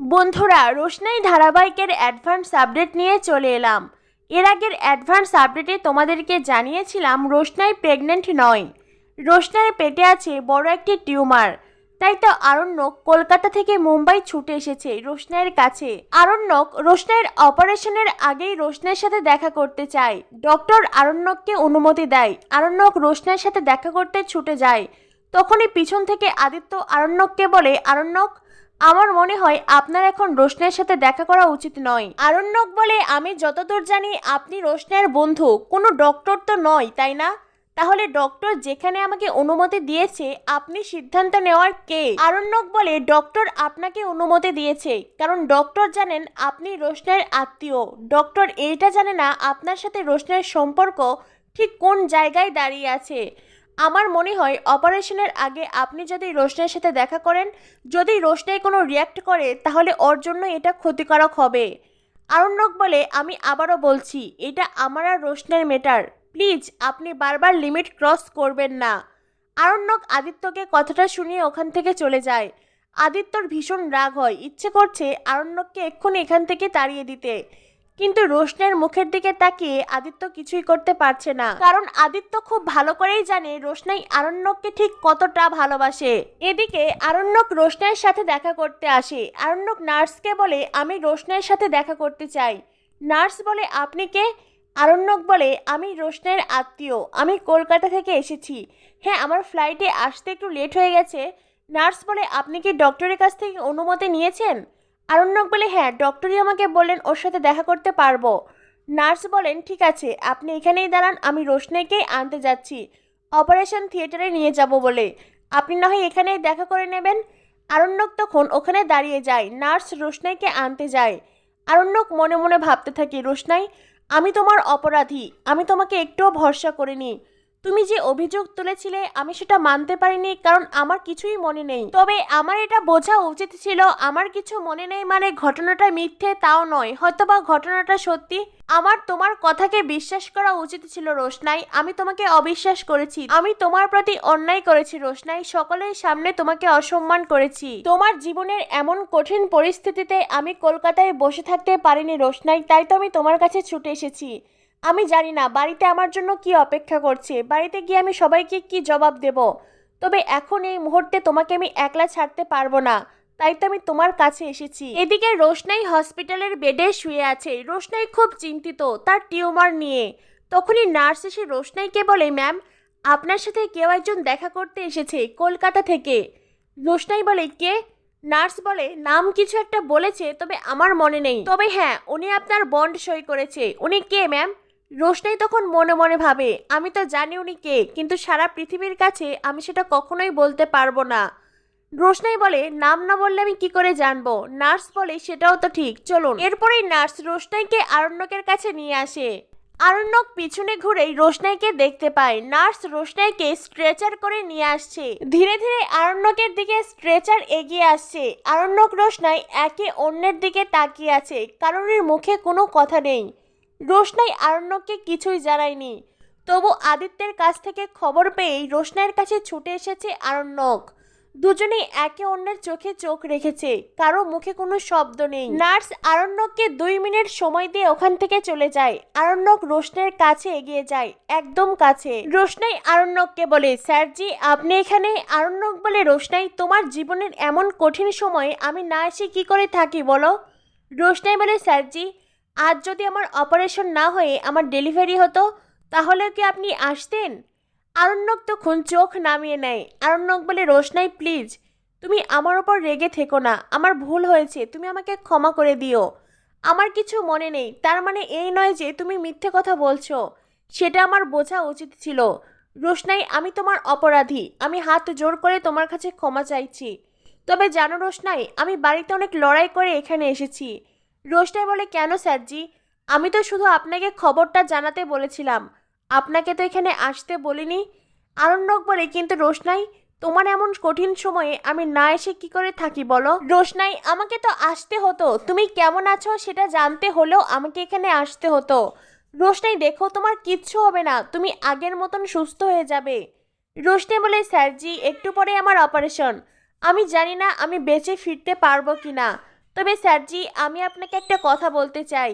বন্ধুরা, রোশনাই ধারাবাহিকের advance update নিয়ে চলে এলাম। এর আগের অ্যাডভান্স আপডেটে তোমাদেরকে জানিয়েছিলাম, রোশনাই প্রেগনেন্ট নয়। রোশনাইয়ের পেটে আছে বড় একটি টিউমার। তাই তো আরণ্যক কলকাতা থেকে মুম্বাই ছুটে এসেছে রোশনাইয়ের কাছে। আরণ্যক রোশনাইয়ের অপারেশনের আগেই রোশনাইয়ের সাথে দেখা করতে চায়। ডক্টর আরণ্যককে অনুমতি দেয়। আরণ্যক রোশনাইয়ের সাথে দেখা করতে ছুটে যায়। তখনই পিছন থেকে আদিত্য আরণ্যককে বলে, আরণ্যক আমার মনে হয় আপনার এখন রোশনের সাথে দেখা করা উচিত নয়। আরণ্যক বলে, আমি যতদূর জানি আপনি রোশনের বন্ধু। কোনো ডক্টর তো নয়, তাই না? তাহলে ডক্টর যেখানে আমাকে অনুমতি দিয়েছে, আপনি সিদ্ধান্ত নেওয়ার কে? আরণ্যক বলে, ডক্টর আপনাকে অনুমতি দিয়েছে, কারণ ডক্টর জানেন আপনি রোশনের আত্মীয়। ডক্টর এইটা জানে না আপনার সাথে রোশনের সম্পর্ক ঠিক কোন জায়গায় দাঁড়িয়ে আছে। আমার মনে হয় অপারেশনের আগে আপনি যদি রোশনের সাথে দেখা করেন, যদি রোশনাই কোনো রিয়াক্ট করে, তাহলে ওর জন্য এটা ক্ষতিকারক হবে। আরণ্যক বলে, আমি আবারও বলছি, এটা আমার আর রোশনের মেটার প্লিজ আপনি বারবার লিমিট ক্রস করবেন না। আরণ্যক আদিত্যকে কথাটা শুনিয়ে ওখান থেকে চলে যায়। আদিত্যর ভীষণ রাগ হয়। ইচ্ছে করছে আরণ্যককে এক্ষুনি এখান থেকে তাড়িয়ে দিতে। কিন্তু রোশনের মুখের দিকে তাকিয়ে আদিত্য কিছুই করতে পারছে না। কারণ আদিত্য খুব ভালো করেই জানে রোশনাই আরণ্যককে ঠিক কতটা ভালোবাসে। এদিকে আরণ্যক রোশনের সাথে দেখা করতে আসে। আরণ্যক নার্সকে বলে, আমি রোশনের সাথে দেখা করতে চাই। নার্স বলে, আপনি কে? আরণ্যক বলে, আমি রোশনের আত্মীয়। আমি কলকাতা থেকে এসেছি। হ্যাঁ আমার ফ্লাইটে আসতে একটু লেট হয়ে গেছে। নার্স বলে, আপনি কি ডক্টরের কাছ থেকে অনুমতি নিয়েছেন? আরণ্যক বলে হ্যাঁ ডক্টরই আমাকে বললেন ওর সাথে দেখা করতে পারব। নার্স বলেন, ঠিক আছে, আপনি এখানেই দাঁড়ান, আমি রোশনাইকেই আনতে যাচ্ছি। অপারেশন থিয়েটারে নিয়ে যাব বলে। আপনি না হয় এখানেই দেখা করে নেবেন? আরণ্যক তখন ওখানে দাঁড়িয়ে যায়, নার্স রোশনাইকে আনতে যায়। আরণ্যক মনে মনে ভাবতে থাকি, রোশনাই, আমি তোমার অপরাধী, আমি তোমাকে একটুও ভরসা করিনি। তুমি যে অভিযোগ তুলেছিলে, আমি সেটা মানতে পারিনি, কারণ আমার কিছুই মনে নেই। তবে আমার এটা বোঝা উচিত ছিল, আমার কিছু মনে নেই মানে ঘটনাটা মিথ্যে তাও নয়। হয়তোবা ঘটনাটা সত্যি। আমার তোমার কথাকে বিশ্বাস করা উচিত ছিল রোশনাই। আমি তোমাকে অবিশ্বাস করেছি। আমি তোমার প্রতি অন্যায় করেছি রোশনাই। সকলের সামনে তোমাকে অসম্মান করেছি। তোমার জীবনের এমন কঠিন পরিস্থিতিতে আমি কলকাতায় বসে থাকতে পারিনি রোশনাই। তাই তো আমি তোমার কাছে ছুটে এসেছি। আমি জানি না, বাড়িতে আমার জন্য কি অপেক্ষা করছে, বাড়িতে গিয়ে আমি সবাইকে কি জবাব দেব? তবে এখন এই মুহূর্তে তোমাকে আমি একলা ছাড়তে পারব না, তাই তো আমি তোমার কাছে এসেছি। এদিকে রোশনাই হসপিটালের বেডে শুয়ে আছে। রোশনাই খুব চিন্তিত তার টিউমার নিয়ে। তখনই নার্স এসে রোশনাইকে বলে, ম্যাম, আপনার সাথে কেউ একজন দেখা করতে এসেছে কলকাতা থেকে। রোশনাই বলে, কে? নার্স বলে, নাম কিছু একটা বলেছে, তবে আমার মনে নেই। তবে হ্যাঁ উনি আপনার বন্ড সই করেছে। উনি কে, ম্যাম? রোশনাই তখন মনে মনে ভাবে, আমি তো জানি উনি কে, কিন্তু সারা পৃথিবীর কাছে আমি সেটা কখনোই বলতে পারব না। রোশনাই বলে, নাম না বললে আমি কি করে জানব? নার্স বলে, সেটাও তো ঠিক, চলুন। এরপরেই নার্স রোশনাইকে আরণ্যকের কাছে নিয়ে আসে। আরণ্যক পিছনে ঘুরেই রোশনাইকে দেখতে পায়। নার্স রোশনাইকে স্ট্রেচার করে নিয়ে আসছে। ধীরে ধীরে আরণ্যকের দিকে স্ট্রেচার এগিয়ে আসছে। আরণ্যক রোশনাই একে অন্যের দিকে তাকিয়ে আছে কারোর মুখে কোনো কথা নেই। রোশনাই আরণ্যককে কিছুই জানায়নি। তবু আদিত্যের কাছ থেকে খবর পেয়েই রোশনাইয়ের কাছে ছুটে এসেছে আরণ্যক। দুজনেই একে অন্যের চোখে চোখ রেখেছে, কারও মুখে কোনো শব্দ নেই। নার্স আরণ্যককে দুই মিনিট সময় দিয়ে ওখান থেকে চলে যায়। আরণ্যক রোশনের কাছে এগিয়ে যায়, একদম কাছে। রোশনাই আরণ্যককে বলে স্যারজি আপনি এখানে? আরণ্যক বলে, রোশনাই, তোমার জীবনের এমন কঠিন সময়ে আমি না এসে কি করে থাকি, বলো? রোশনাই বলে স্যারজি আজ যদি আমার অপারেশন না হয়ে আমার ডেলিভারি হতো, তাহলে কি আপনি আসতেন? আরণ্যক তখন চোখ নামিয়ে নেয়। আরণ্যক বলে, রোশনাই, প্লিজ, তুমি আমার ওপর রেগে থেকো না। আমার ভুল হয়েছে। তুমি আমাকে ক্ষমা করে দিও। আমার কিছু মনে নেই। তার মানে এই নয় যে তুমি মিথ্যে কথা বলছো। সেটা আমার বোঝা উচিত ছিল। রোশনাই, আমি তোমার অপরাধী। আমি হাত জোর করে তোমার কাছে ক্ষমা চাইছি। তবে জানো রোশনাই, আমি বাড়িতে অনেক লড়াই করে এখানে এসেছি। রোশনাই বলে, কেন স্যারজি? আমি তো শুধু আপনাকে খবরটা জানাতে বলেছিলাম। আপনাকে তো এখানে আসতে বলিনি। আরণ্যক বলে, কিন্তু রোশনাই, তোমার এমন কঠিন সময়ে আমি না এসে কি করে থাকি বলো? রোশনাই, আমাকে তো আসতে হতো। তুমি কেমন আছো সেটা জানতে হলেও আমাকে এখানে আসতে হতো। রোশনাই, দেখো, তোমার কিচ্ছু হবে না। তুমি আগের মতন সুস্থ হয়ে যাবে। রোশনাই বলে, স্যারজি, একটু পরে আমার অপারেশন। আমি জানি না আমি বেঁচে ফিরতে পারব কি না তবে স্যারজি আমি আপনাকে একটা কথা বলতে চাই।